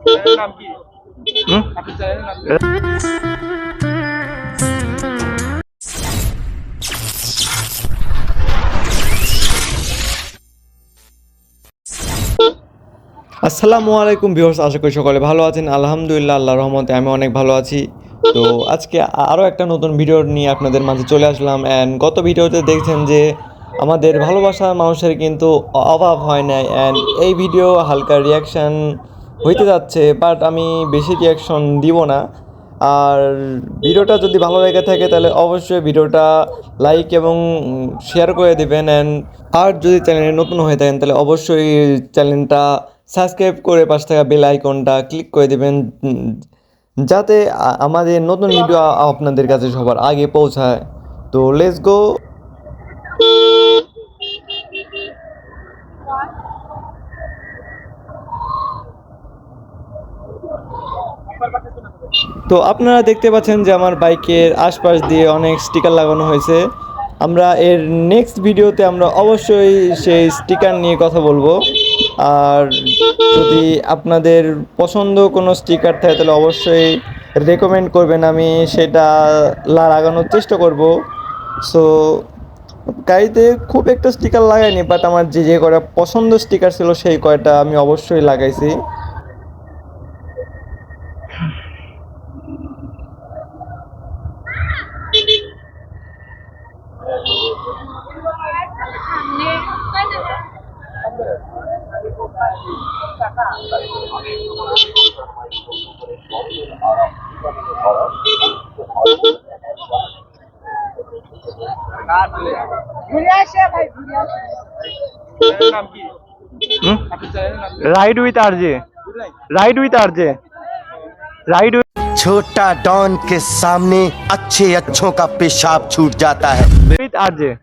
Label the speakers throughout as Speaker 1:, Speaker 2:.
Speaker 1: আসসালামু আলাইকুম ভিউয়ার্স আশা করি সকলে ভালো আছেন। আলহামদুলিল্লাহ আল্লাহ রহমতে আমি অনেক ভালো আছি। তো আজকে আরও একটা নতুন ভিডিও নিয়ে আপনাদের মাঝে চলে আসলাম। অ্যান্ড গত ভিডিওতে দেখছেন যে আমাদের ভালোবাসা মানুষের কিন্তু অভাব হয় না অ্যান্ড এই ভিডিও হালকা রিয়াকশান হইতে যাচ্ছে বাট আমি বেশি রিয়াকশন দিব না। আর ভিডিওটা যদি ভালো লেগে থাকে, তাহলে অবশ্যই ভিডিওটা লাইক এবং শেয়ার করে দেবেন। অ্যান্ড আর যদি চ্যানেলে নতুন হয়ে থাকেন, তাহলে অবশ্যই চ্যানেলটা সাবস্ক্রাইব করে পাশ থাকা বেল আইকনটা ক্লিক করে দেবেন, যাতে আমাদের নতুন ভিডিও আপনাদের কাছে সবার আগে পৌঁছায়। তো লেটস গো তো আপনারা দেখতে পাচ্ছেন যে আমার বাইকের আশপাশ দিয়ে অনেক স্টিকার লাগানো হয়েছে। আমরা এর নেক্সট ভিডিওতে আমরা অবশ্যই সেই স্টিকার নিয়ে কথা বলব। আর যদি আপনাদের পছন্দ কোনো স্টিকার থাকে, তাহলে অবশ্যই রেকমেন্ড করবেন। আমি সেটা লাগানোর চেষ্টা করব। সো গাড়িতে খুব একটা স্টিকার লাগাইনি বাট আমার যে যে কয়টা পছন্দ স্টিকার ছিল, সেই কয়টা আমি অবশ্যই লাগাইছি। Ride with
Speaker 2: RJ
Speaker 1: ride with RJ ride
Speaker 3: छोटा डॉन के सामने अच्छे अच्छों का पेशाब छूट जाता है।
Speaker 1: विथ आरजे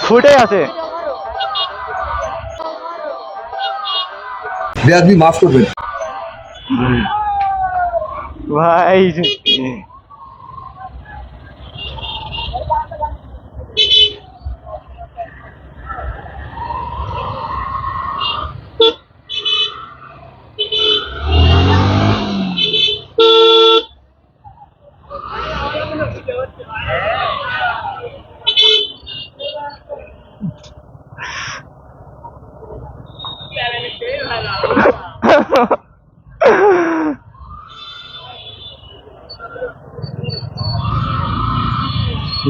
Speaker 2: फूटे
Speaker 1: यहाँ से।
Speaker 4: বেয়াদবি মাফ করবেন
Speaker 1: ভাই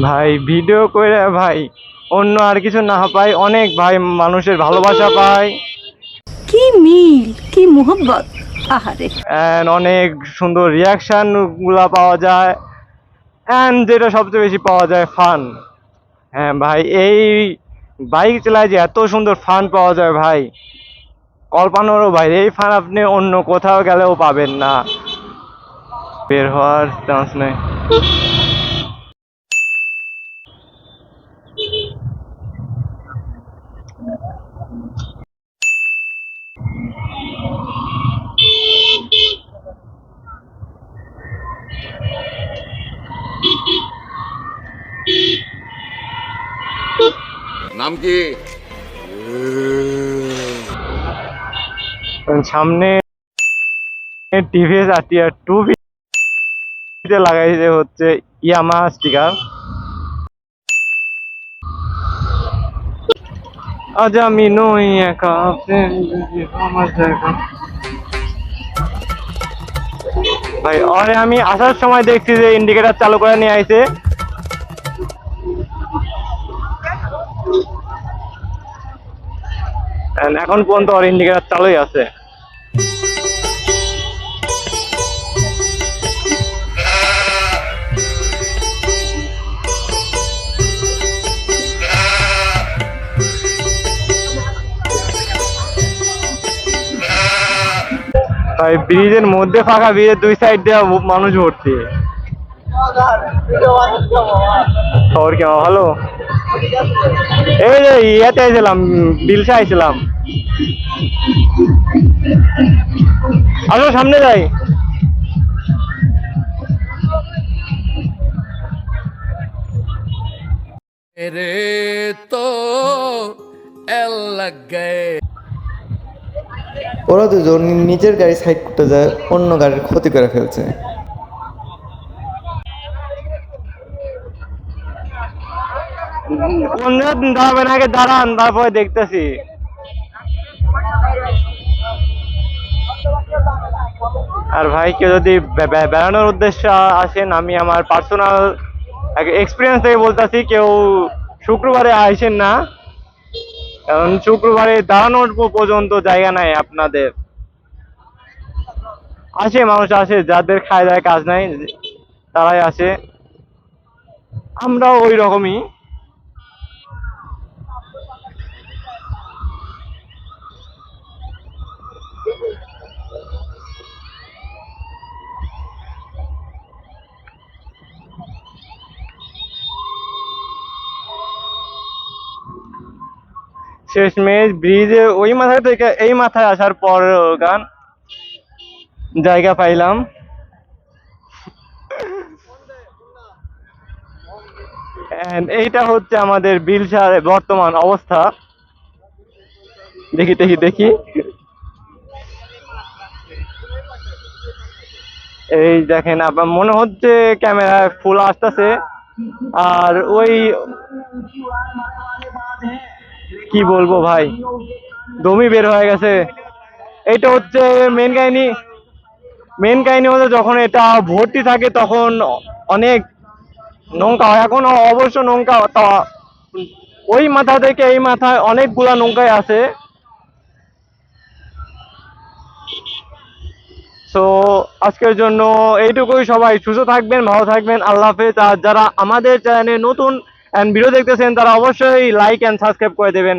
Speaker 1: ভাই ভিডিও করে ভাই অন্য আর কিছু না পাই অনেক ভাই মানুষের ভালোবাসা পাই।
Speaker 5: কি মিল কি মোহব্বত আহারে।
Speaker 1: অ্যান্ড অনেক সুন্দর রিয়াকশানগুলা পাওয়া যায়। অ্যান্ড যেটা সবচেয়ে বেশি পাওয়া যায় ফান হ্যাঁ ভাই এই বাইক চালায় যে এত সুন্দর ফান পাওয়া যায় ভাই। কল্পনারও বাইরে এই ফান আপনি অন্য কোথাও গেলেও পাবেন না। বের হওয়ার চান্স নেই।
Speaker 6: নাম
Speaker 1: সামনে টিভিএস আরটিআর টু তে লাগাইছে হচ্ছে ইয়ামা স্টিকার আজ আমি নই একা ভাই আরে আমি আসার সময় দেখছি যে ইন্ডিকেটার চালু করে নিয়ে আইছে। এখন পর্যন্ত ওর ইন্ডিকেটার চালুই আছে। ভাই ব্রিজের মধ্যে ফাঁকা, ব্রিজের দুই সাইড দিয়ে মানুষ ভর্তি। খবর কেমন ভালো? এই যে ইয়েতে আইছিলাম, বিলসা আইছিলাম। আসো, সামনে যাই।
Speaker 6: রে তো
Speaker 1: ওরা দুজন নিজের গাড়ি সাইড করতে যায়, অন্য গাড়ির ক্ষতি করে ফেলছে।
Speaker 4: দাঁড়ান, তারপরে দেখতেছি। আর ভাই কেউ যদি বেড়ানোর উদ্দেশ্যে আসেন, আমি আমার পার্সোনাল এক্সপিরিয়েন্স থেকে বলতেছি, কেউ শুক্রবারে আসেন না। কারণ শুক্রবারে দাঁড়ানোর পর্যন্ত জায়গা নাই আপনাদের। আসে, মানুষ আসে, যাদের খায় দায় কাজ নাই, তারাই আসে। আমরাও ওই রকমই। শেষমেশ ব্রিজে, ওই মাথা থেকে এই মাথায় আসার পর গান জায়গা পাইলাম। এইটা হচ্ছে আমাদের বিলসার বর্তমান অবস্থা। দেখি দেখি দেখি। এই দেখেন আপনার মনে হচ্ছে ক্যামেরায় ফুল আসতেছে। আর ওই কি বলব ভাই? দমই বের হয়ে গেছে। এটা হচ্ছে মেন কাহিনী। মেন কাহিনী হচ্ছে যখন এটা ভর্তি থাকে তখন অনেক নৌকা হয়। এখন অবশ্য নৌকা ওই মাথা থেকে এই মাথায় অনেকগুলা নৌকায় আছে। সো আজকের জন্য এইটুকুই। সবাই সুস্থ থাকবেন, ভালো থাকবেন। আল্লাহ হাফেজ। আর যারা আমাদের চ্যানেলে নতুন ভিডিও দেখতেছেন তারা অবশ্যই লাইক এন্ড সাবস্ক্রাইব করে দেবেন।